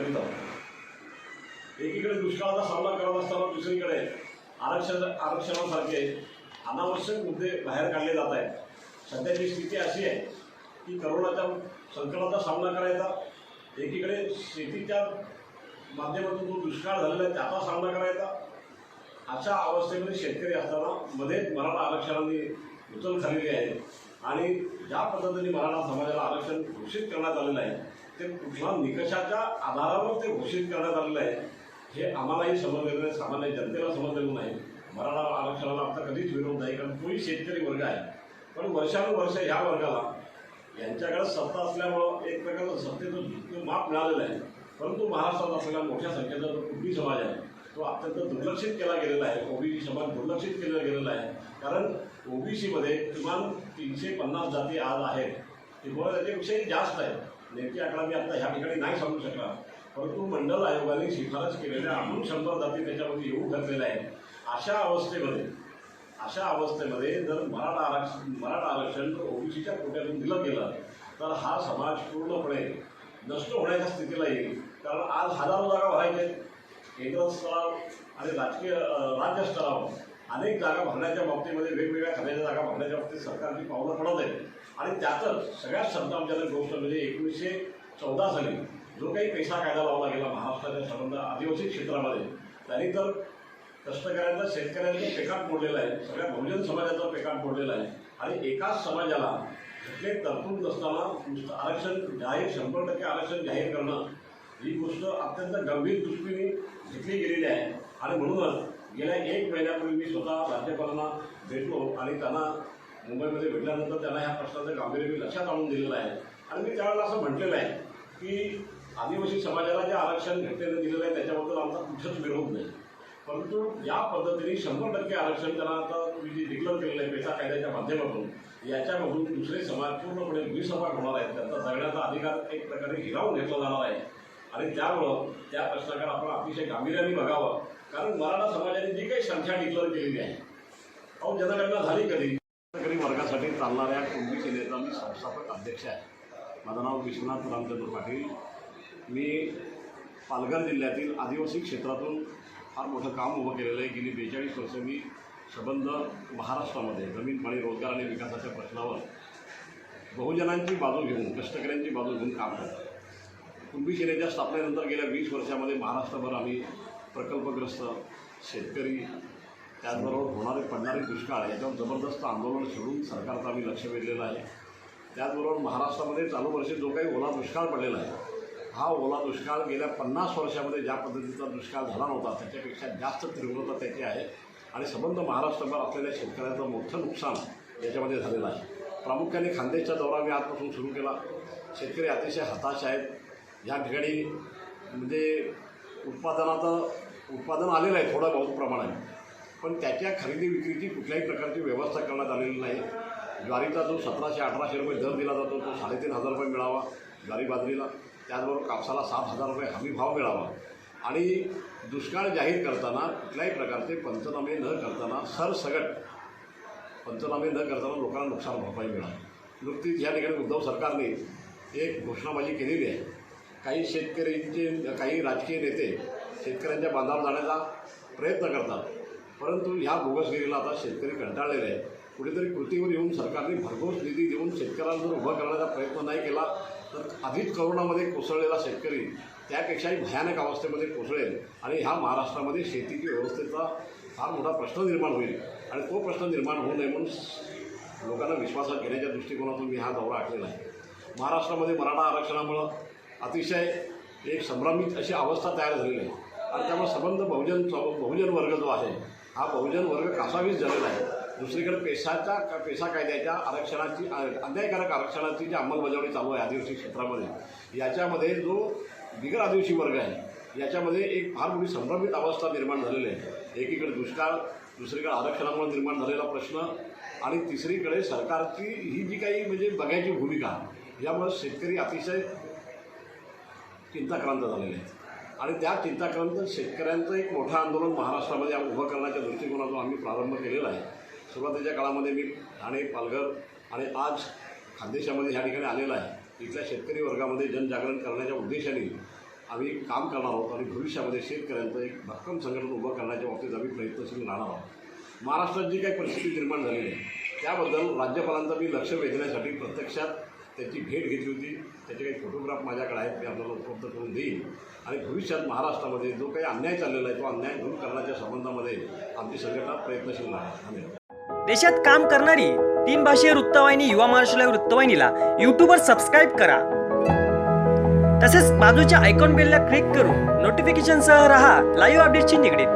करीत आहोत. एकीकडे दुष्काळाचा सामना करत असताना दुसरीकडे आरक्षण आरक्षणासारखे अनावश्यक मुद्दे बाहेर काढले जात आहेत. सध्याची स्थिती अशी आहे की करोनाच्या संकटाचा सामना करायचा. एकीकडे शेतीच्या माध्यमातून जो दुष्काळ झालेला आहे त्याचा सामना करायचा. अशा अवस्थेमध्ये शेतकरी असताना मध्येच मराठा आरक्षणाने उचल झालेली आहे. आणि ज्या पद्धतीने मराठा समाजाला आरक्षण घोषित करण्यात आलेलं आहे ते कुठल्या निकषाच्या आधारावर ते घोषित करण्यात आलेलं आहे हे आम्हालाही समजलेलं नाही सामान्य जनतेला समजलेलं नाही. मराठा आरक्षणाला आता कधीच विरोध नाही कारण तोही शेतकरी वर्ग आहे. पण वर्षानुवर्ष ह्या वर्गाला यांच्याकडे सत्ता असल्यामुळं एक प्रकारचं सत्तेचं माप मिळालेलं आहे. परंतु महाराष्ट्रात असलेल्या मोठ्या संख्येचा जो कुणबी समाज आहे तो अत्यंत दुर्लक्षित केला गेलेला आहे. ओबीसी समाज दुर्लक्षित केला गेलेला आहे. कारण ओबीसीमध्ये किमान तीनशे पन्नास जाती आज आहेत. किंवा त्याच्यापेक्षाही जास्त आहेत नेमकी आकडा मी आता ह्या ठिकाणी नाही सांगू शकला परंतु मंडल आयोगाने शिफारस केलेल्या अजून शंभर जाती त्याच्यामध्ये येऊ ठरलेल्या आहेत. अशा अवस्थेमध्ये अशा अवस्थेमध्ये जर मराठा आरक्षण मराठा आरक्षण ओबीसीच्या कोट्यातून दिलं गेलं तर हा समाज पूर्णपणे नष्ट होण्याच्या स्थितीला येईल. कारण आज हजारो जागा भरायच्या केंद्र स्तरावर आणि राजकीय राज्य स्तरावर अनेक जागा भरण्याच्या बाबतीमध्ये वेगवेगळ्या खात्याच्या जागा भरण्याच्या बाबतीत सरकारची पावलं पडत आहे आणि त्यातच सगळ्यात संतापजनक गोष्ट म्हणजे एकोणीसशे चौदा साली जो काही पैसा कायदा लावला गेला महाराष्ट्राच्या संबंध आदिवासी क्षेत्रामध्ये त्यांनी तर कष्टकऱ्यांचा शेतकऱ्यांचं पेकाट मोडलेलं आहे सगळ्या बहुजन समाजाचा पेकाट मोडलेला आहे. आणि एकाच समाजाला कुठले तरतूद नसताना नुसतं आरक्षण जाहीर शंभर टक्के आरक्षण जाहीर करणं ही गोष्ट अत्यंत गंभीर दृष्टीने घेतली गेलेली आहे. आणि म्हणूनच गेल्या एक महिन्यापूर्वी मी स्वतः राज्यपालांना भेटलो आणि त्यांना मुंबईमध्ये भेटल्यानंतर त्यांना ह्या प्रश्नाचं गांभीर्य मी लक्षात आणून दिलेलं आहे. आणि मी त्यावेळेला असं म्हटलेलं आहे की आदिवासी समाजाला जे आरक्षण घटनेनं दिलेलं आहे त्याच्याबद्दल आमचा कुठंच विरोध नाही. परंतु या पद्धतीने शंभर टक्के आरक्षण त्यांना आता तुम्ही जे डिक्लेअर केलेलं आहे पेसा कायद्याच्या माध्यमातून याच्यामधून दुसरे समाज पूर्णपणे विसभाग होणार आहेत. त्यांचा जगण्याचा अधिकार एक प्रकारे हिरावून घेतला जाणार आहे. आणि त्यामुळं त्या प्रश्नाकडे आपण अतिशय गांभीर्याने बघावं. कारण मराठा समाजाने जी काही संख्या डिक्लेअर केलेली आहे अहो जनगणना झाली कधी? कधी वर्गासाठी चालणाऱ्या कुंभी सेनेचा मी संस्थापक अध्यक्ष आहे. माझं नाव विश्वनाथ रामचंद्र पाटील. मी पालघर जिल्ह्यातील आदिवासी क्षेत्रातून फार मोठं काम उभं केलेलं आहे. गेली बेचाळीस वर्ष मी सबंध महाराष्ट्रामध्ये जमीन पाणी रोजगार आणि विकासाच्या प्रश्नावर बहुजनांची बाजू घेऊन कष्टकऱ्यांची बाजू घेऊन काम करतो कुणबी सेनेच्या स्थापनेनंतर गेल्या वीस वर्षामध्ये महाराष्ट्रभर आम्ही प्रकल्पग्रस्त शेतकरी त्याचबरोबर होणारे पडणारे दुष्काळ याच्यावर जबरदस्त आंदोलन सोडून सरकारचं आम्ही लक्ष वेधलेलं आहे. त्याचबरोबर महाराष्ट्रामध्ये चालू वर्षी जो काही ओला दुष्काळ पडलेला आहे हा ओला दुष्काळ गेल्या पन्नास वर्षामध्ये ज्या पद्धतीचा दुष्काळ झाला नव्हता त्याच्यापेक्षा जास्त तीव्रता त्याची आहे आणि संबंध महाराष्ट्रभर असलेल्या शेतकऱ्यांचं मोठं नुकसान याच्यामध्ये झालेलं आहे. प्रामुख्याने खानदेशचा दौरा मी आजपासून सुरू केला. शेतकरी अतिशय हताश आहेत. या ठिकाणी म्हणजे उत्पादनाचं उत्पादन आलेलं आहे थोडं बहुत प्रमाणात. पण त्याच्या खरेदी विक्रीची कुठल्याही प्रकारची व्यवस्था करण्यात आलेली नाही. ज्वारीचा जो सतराशे अठराशे रुपये दर दिला जातो तो साडेतीन हजार रुपये मिळावा ज्वारी बाजरीला. त्याचबरोबर कापसाला सात हजार रुपये हमी भाव मिळावा. आणि दुष्काळ जाहीर करताना कुठल्याही प्रकारचे पंचनामे न करताना सरसगट पंचनामे न करताना लोकांना नुकसान भरपाई मिळावी. नुकतीच या ठिकाणी उद्धव सरकारने एक घोषणाबाजी केलेली आहे. काही शेतकऱ्यांचे काही राजकीय नेते शेतकऱ्यांच्या बांधावर जाण्याचा प्रयत्न करतात. परंतु ह्या बोगसगिरीला आता शेतकरी कंटाळलेले आहे कुठेतरी कृतीवर येऊन सरकारने भरघोस निधी देऊन शेतकऱ्यांना जर उभं करण्याचा प्रयत्न नाही केला तर आधीच करोनामध्ये कोसळलेला शेतकरी त्यापेक्षाही भयानक अवस्थेमध्ये कोसळेल आणि ह्या महाराष्ट्रामध्ये शेतीची व्यवस्थेचा फार मोठा प्रश्न निर्माण होईल. आणि तो प्रश्न निर्माण होऊ नये म्हणून लोकांना विश्वासात घेण्याच्या दृष्टिकोनातून मी हा दौरा आखलेला आहे. महाराष्ट्रामध्ये मराठा आरक्षणामुळं अतिशय एक संभ्रमित अशी अवस्था तयार झालेली आहे. आणि त्यामुळे संबंध बहुजन बहुजन वर्ग जो आहे हा बहुजन वर्ग कासावीस झालेला आहे. दुसरीकडे पेशाच्या का पेशा कायद्याच्या आरक्षणाची अन्यायकारक आरक्षणाची जी अंमलबजावणी चालू आहे आदिवासी क्षेत्रामध्ये याच्यामध्ये जो बिगर आदिवासी वर्ग आहे याच्यामध्ये एक फार मोठी संभ्रमित अवस्था निर्माण झालेली आहे. एकीकडे दुष्काळ दुसरीकडे आरक्षणामुळे निर्माण झालेला प्रश्न आणि तिसरीकडे सरकारची ही जी काही म्हणजे बघायची भूमिका यामुळे शेतकरी अतिशय चिंताक्रांत झालेले आहेत. आणि त्या चिंताक्रांत शेतकऱ्यांचं एक मोठं आंदोलन महाराष्ट्रामध्ये उभं करण्याच्या दृष्टिकोनातून आम्ही प्रारंभ केलेला आहे. सुरुवातीच्या काळामध्ये मी ठाणे पालघर आणि आज खानदेशामध्ये ह्या ठिकाणी आलेला आहे. इथल्या शेतकरी वर्गामध्ये जनजागरण करण्याच्या उद्देशाने आम्ही काम करणार आहोत आणि भविष्यामध्ये शेतकऱ्यांचं एक भक्कम संघटन उभं करण्याच्या बाबतीत आम्ही प्रयत्नशील राहणार आहोत. महाराष्ट्रात जी काही परिस्थिती निर्माण झालेली आहे त्याबद्दल राज्यपालांचं मी लक्ष वेधण्यासाठी प्रत्यक्षात त्याची भेट घेतली होती. त्याचे काही फोटोग्राफ माझ्याकडे आहेत मी आपल्याला उपलब्ध करून देईन. आणि भविष्यात महाराष्ट्रामध्ये जो काही अन्याय चाललेला आहे तो अन्याय दूर करण्याच्या संबंधामध्ये आमची संघटना प्रयत्नशील राहणार धन्यवाद देशात काम करणारी तीन भाषीय वृत्तवाहिनी युवा महाराष्ट्र वृत्तवाहिनीला यूट्यूबवर सबस्क्राईब करा. तसेच बाजूच्या आयकॉन बेलला क्लिक करून नोटिफिकेशनसह रहा. लाईव्ह अपडेटची निगडीत.